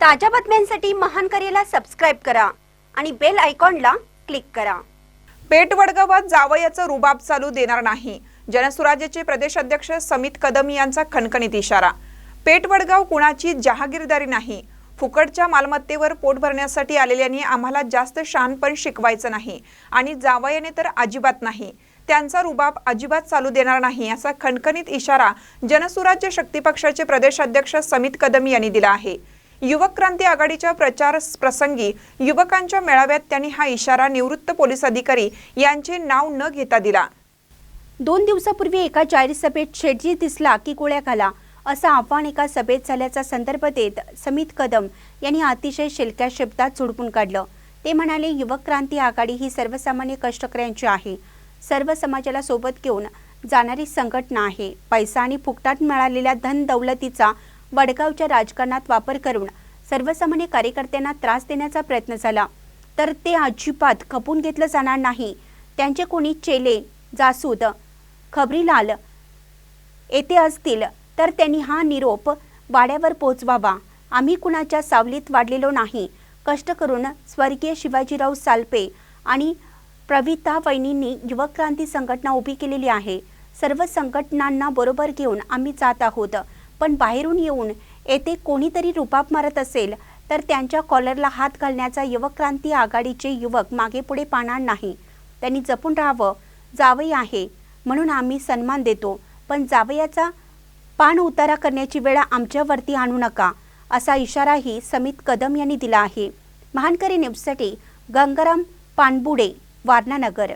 ताज्या बातम्यांसाठी महान करेला सबस्क्राईब करा आणि बेल आयकॉनला क्लिक करा. पेठ वडगावात जावयाचं रुबाब चालू देणार नाही. जनसुराज्याचे प्रदेश अध्यक्ष समित कदम यांचा खणखणीत इशारा. पेठ वडगाव कुणाची जहागीरदारी नाही? फुकटच्या मालमत्तेवर पोट भरण्यासाठी आलेल्यांनी आम्हाला जास्त शहाणपण शिकवायचं नाही आणि जावयाने तर अजिबात नाही. त्यांचा रुबाब अजिबात चालू देणार नाही असा खणखणीत इशारा जनसुराज्य शक्ती पक्षाचे प्रदेश अध्यक्ष समित कदम यांनी दिला आहे. युवक क्रांती आघाडीच्या प्रचार प्रसंगी युवकांच्या मेळाव्यात त्यांनी हा इशारा निवृत्त पोलीस अधिकारी यांचे नाव न घेता दिला. दोन दिवसापूर्वी एका जाहीर सभेत शेटजी दिसला की गोळ्या घाला असं आव्हान एका सभेत झाल्याचा संदर्भ देत समित कदम यांनी अतिशय शिलक्या शब्दात झुडपून काढलं. ते म्हणाले युवक क्रांती आघाडी ही सर्वसामान्य कष्टकऱ्यांची आहे. सर्व समाजाला सोबत घेऊन जाणारी संघटना आहे. पैसा आणि फुकटात मिळालेल्या धन दौलतीचा वडगावच्या राजकारणात वापर करून सर्वसामान्य कार्यकर्त्यांना त्रास देण्याचा प्रयत्न झाला. तर ते अजिबात खपून घेतलं जाणार नाही. त्यांचे कोणी चेले जासूद खबरीलाल येथे असतील तर त्यांनी हा निरोप वाड्यावर पोचवावा. आम्ही कुणाच्या सावलीत वाढलेलो नाही. कष्ट करून स्वर्गीय शिवाजीराव सालपे आणि प्रविता वैनींनी युवक क्रांती संघटना उभी केलेली आहे. सर्व संघटनांना बरोबर घेऊन आम्ही जात आहोत. पण बाहेरून येऊन येथे कोणीतरी रुबाब मारत असेल तर त्यांच्या कॉलरला हात घालण्याचा युवक क्रांती आघाडीचे युवक मागे पुढे पाहणार नाही. त्यांनी जपून राहावं जावई आहे म्हणून आम्ही सन्मान देतो. पण जावयाचा पान उतारा करण्याची वेळ आमच्यावरती आणू नका असा इशाराही समित कदम यांनी दिला आहे. महानकरी न्यूजसाठी गंगाराम पानबुडे वारणानगर.